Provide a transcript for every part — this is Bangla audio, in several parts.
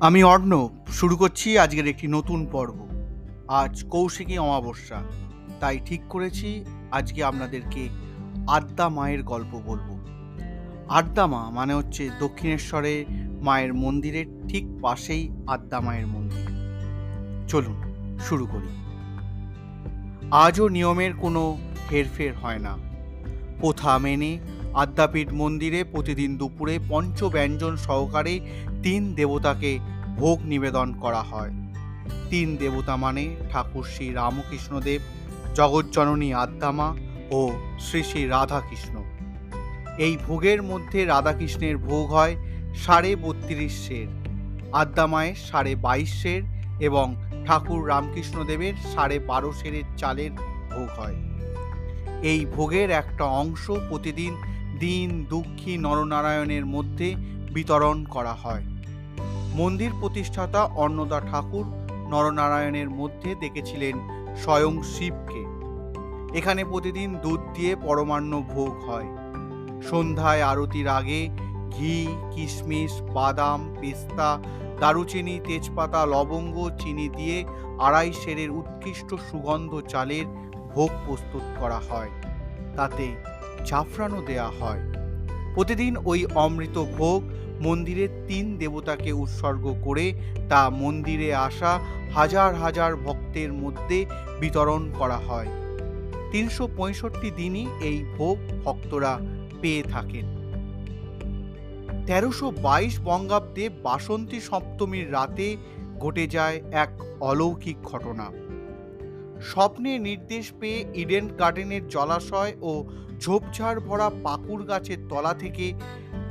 আমি অর্ণব, শুরু করছি আজকের একটি নতুন পর্ব। আজ কৌশিকী অমাবস্যা, তাই ঠিক করেছি আজকে আপনাদেরকে আদ্যা মায়ের গল্প বলব। আদ্যা মা মানে হচ্ছে দক্ষিণেশ্বরে মায়ের মন্দিরের ঠিক পাশেই আদ্যা মায়ের মন্দির। চলুন, শুরু করি। আজও নিয়মের কোনো হেরফের হয় না। প্রথা মেনে আদ্যাপীঠ মন্দিরে প্রতিদিন দুপুরে পঞ্চব্যঞ্জন সহকারে তিন দেবতাকে ভোগ নিবেদন করা হয়। তিন দেবতা মানে ঠাকুর শ্রী রামকৃষ্ণদেব, জগজ্জননী আদ্যামা ও শ্রী শ্রী রাধাকৃষ্ণ। এই ভোগের মধ্যে রাধাকৃষ্ণের ভোগ হয় সাড়ে বত্রিশ সের, আদ্যামায়ের সাড়ে বাইশ সের এবং ঠাকুর রামকৃষ্ণদেবের সাড়ে বারো সেরের চালের ভোগ হয়। এই ভোগের একটা অংশ প্রতিদিন দিন দুঃখী নরনারায়ণের মধ্যে বিতরণ করা হয়। মন্দির প্রতিষ্ঠাতা অন্নদা ঠাকুর নরনারায়ণের মধ্যে দেখেছিলেন স্বয়ং শিবকে। এখানে প্রতিদিন দুধ দিয়ে পরমান্ন ভোগ হয়। সন্ধ্যায় আরতির আগে ঘি, কিশমিশ, বাদাম, পেস্তা, দারুচিনি, তেজপাতা, লবঙ্গ, চিনি দিয়ে আড়াই সেরের উৎকৃষ্ট সুগন্ধ চালের ভোগ প্রস্তুত করা হয়। তাতে জাফরানও দেয়া হয়। প্রতিদিন ওই অমৃত ভোগ মন্দিরের তিন দেবতাকে উৎসর্গ করে তা মন্দিরে আসা হাজার হাজার ভক্তের মধ্যে বিতরণ করা হয়। তিনশো পঁয়ষট্টি দিনই এই ভোগ ভক্তরা পেয়ে থাকেন। তেরোশো বাইশ বঙ্গাব্দে বাসন্তী সপ্তমীর রাতে ঘটে যায় এক অলৌকিক ঘটনা। স্বপ্নে নির্দেশ পেয়ে ইডেন গার্ডেনের জলাশয় ও ঝোপঝাড় ভরা পাকুড় গাছের তলা থেকে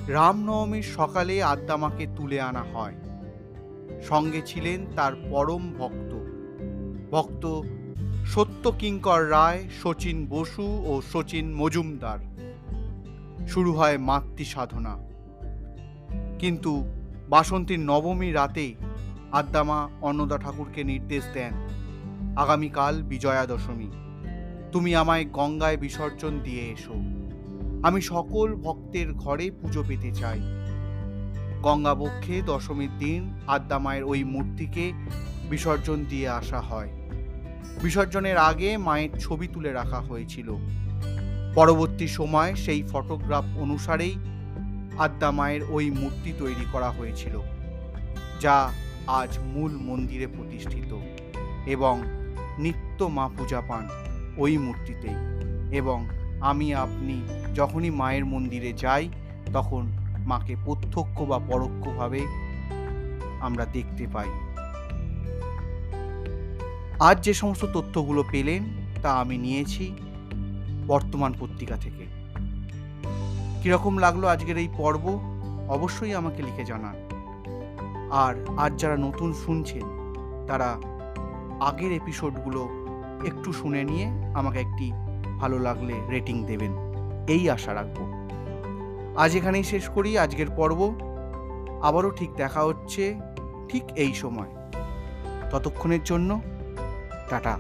রামনবমীর সকালে আদ্দামাকে তুলে আনা হয়। সঙ্গে ছিলেন তার পরম ভক্ত। ভক্ত সত্য কিঙ্কর রায়, শচীন বসু ও শচীন মজুমদার। শুরু হয় মাতৃ সাধনা। কিন্তু বাসন্তীর নবমী রাতে আদ্দামা অন্নদা ঠাকুরকে নির্দেশ দেন। আগামীকাল বিজয়া দশমী তুমি আমায় গঙ্গায় বিসর্জন দিয়ে এসো। আমি সকল ভক্তের ঘরে পুজো পেতে চাই। গঙ্গাবক্ষে দশমীর দিন আদ্যা মায়ের ওই মূর্তিকে বিসর্জন দিয়ে আসা হয়। বিসর্জনের আগে মায়ের ছবি তুলে রাখা হয়েছিল। পরবর্তী সময় সেই ফটোগ্রাফ অনুসারেই আদ্যা মায়ের ওই মূর্তি তৈরি করা হয়েছিল, যা আজ মূল মন্দিরে প্রতিষ্ঠিত এবং নিত্য মা পূজা পান ওই মূর্তিতেই। এবং আমি আপনি যখনই মায়ের মন্দিরে যাই, তখন মাকে প্রত্যক্ষ বা পরোক্ষভাবে আমরা দেখতে পাই। আজ যে সমস্ত তথ্যগুলো পেলেন, তা আমি নিয়েছি বর্তমান পত্রিকা থেকে। কীরকম লাগল আজকের এই পর্ব? অবশ্যই আমাকে লিখে জানান। আর আজ যারা নতুন শুনছেন, তারা আগের এপিসোডগুলো একটু শুনে নিয়ে আমাকে একটি ভালো লাগলে রেটিং দেবেন। এই আশা রাখব। আজ এখানেই শেষ করি, আজকের পর্ব। আবারও ঠিক দেখা হচ্ছে ঠিক এই সময়। ততক্ষণের জন্য টাটা।